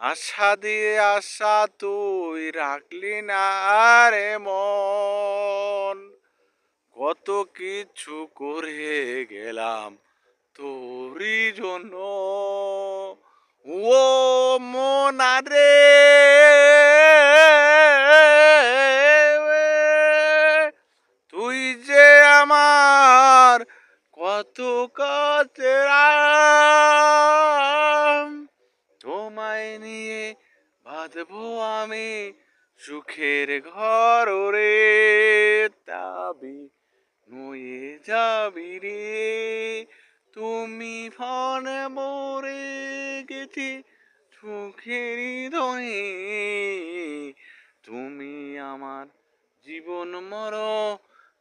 আশা দিয়ে আশা তুই রাখলি না রে মন। কত কিছু করে গেলাম তোরই জন্য। ও মনারে তুই বাঁধবো আমি সুখের ঘর রে তাবি নুয়ে যাবি রে। তুমি ফনে মরে গেছি সুখের ধয়ে তুমি আমার জীবন মর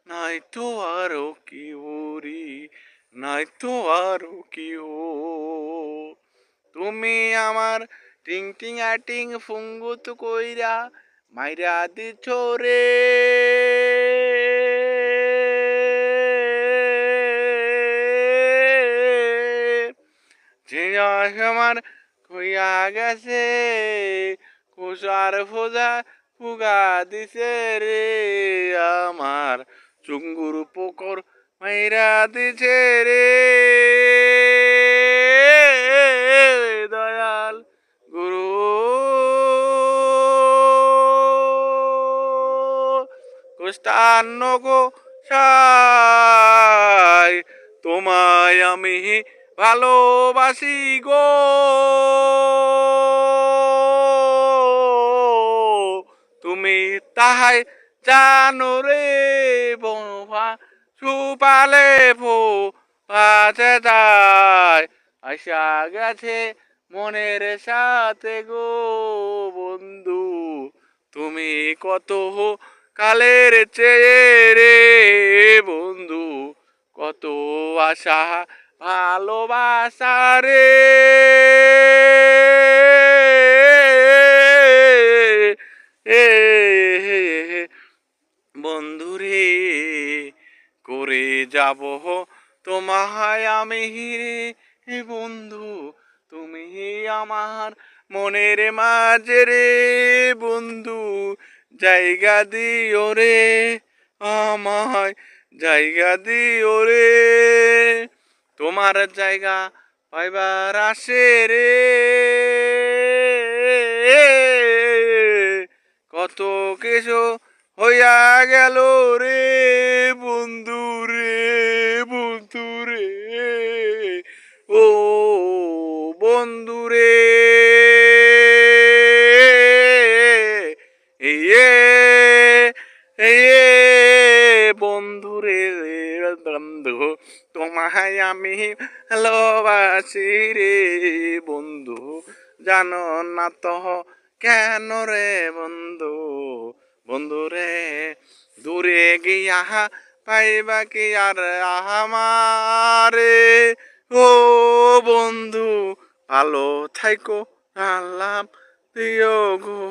নাই তো আরও কি ওরি নাই তো আরও কি ও। তুমি আমার টিং টিং আটিং ফুঙ্গুত কইরা মাইরা দিছ রে। যে আমার কইয়া গেছে কুষার ফোজা ফুগা দিছে রে। আমার চুঙ্গুর পোকর মাইরা দিছে রে। কুষ্টান্ন গো সাই, তোমায় আমি ভালোবাসি গো। তুমি তাহাই জানো রে বনভা সুপালে ফো পাশে যায় আশা গেছে মনের সাথে গো বন্ধু। তুমি কত কালের চেয়ে রে বন্ধু, কত আশা, ভালোবাসা রে। বন্ধুরে করে যাব তোমায় আমি রে। হে বন্ধু, তুমি আমার মনের মাঝে রে। জায়গা দিও রে আমায়, জায়গা দিও রে। তোমার জায়গা পাইবার আসে রে। কত কিছু হইয়া গেল রে বন্ধু রে বন্ধু রে ও বন্ধু রে ইয়ে ইয়ে বন্ধু, তোমায় আমি ভালোবাসি রে বন্ধু। জানো না তো কেন রে বন্ধু? বন্ধু রে দূরে গিয়া পাইবা কি আর আমারে? ও বন্ধু, ভালো থাইকো, আল্লাহ দিও গো।